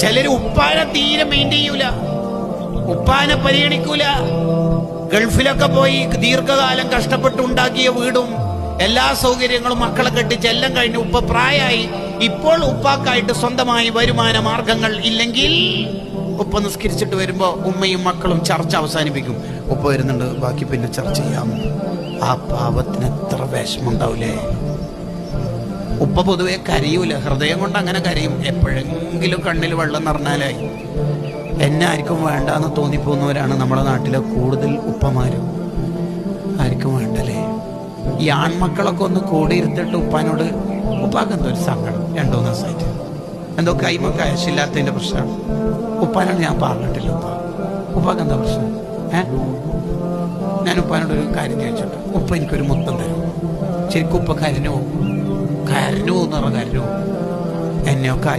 ചിലര് ഉപ്പാനെ തീരെ മെയിന്റെയിൻ ചെയ്യൂല. ഉപ്പാനെ പരിഗണിക്കൂല. ഗൾഫിലൊക്കെ പോയി ദീർഘകാലം കഷ്ടപ്പെട്ടുണ്ടാക്കിയ വീടും എല്ലാ സൗകര്യങ്ങളും മക്കളെ കെട്ടിച്ച് എല്ലാം കഴിഞ്ഞ് ഉപ്പ പ്രായമായി. ഇപ്പോൾ ഉപ്പാക്കായിട്ട് സ്വന്തമായി വരുമാന മാർഗങ്ങൾ ഇല്ലെങ്കിൽ ഉപ്പ നിസ്കരിച്ചിട്ട് വരുമ്പോ ഉമ്മയും മക്കളും ചർച്ച അവസാനിപ്പിക്കും. ഉപ്പ വരുന്നുണ്ട് ബാക്കി പിന്നെ ചർച്ച ചെയ്യാം. ആ പാവത്തിന് എത്ര വിഷമം ഉണ്ടാവില്ലേ ഉപ്പ പൊതുവെ കരയൂല. ഹൃദയം കൊണ്ട് അങ്ങനെ കരയും. എപ്പോഴെങ്കിലും കണ്ണിൽ വെള്ളം നിറഞ്ഞാലായി എന്നെ ആർക്കും വേണ്ട എന്ന് തോന്നിപ്പോകുന്നവരാണ് നമ്മുടെ നാട്ടിലെ കൂടുതൽ ഉപ്പമാരും. ആർക്കും വേണ്ടല്ലേ? ഈ ആൺമക്കളൊക്കെ ഒന്ന് കൂടിയിരുത്തിട്ട് ഉപ്പാനോട് ഉപ്പാക്ക് എന്തോ ഒരു സങ്കടം? രണ്ടോ ദിവസമായിട്ട്. എന്തോ കൈമ കാശില്ലാത്തതിന്റെ പ്രശ്നമാണ് ഉപ്പാനോട് ഞാൻ പറഞ്ഞിട്ടില്ല ഉപ്പ. ഉപ്പാക്ക് എന്താ പ്രശ്നം? ഏ? ഞാൻ ഉപ്പാനോട് ഒരു കാര്യം ചോദിച്ചോട്ടെ. ഉപ്പ എനിക്കൊരു മുത്തം തരും. ശരിക്കും ഉപ്പ കരഞ്ഞു എന്നെയൊക്കെ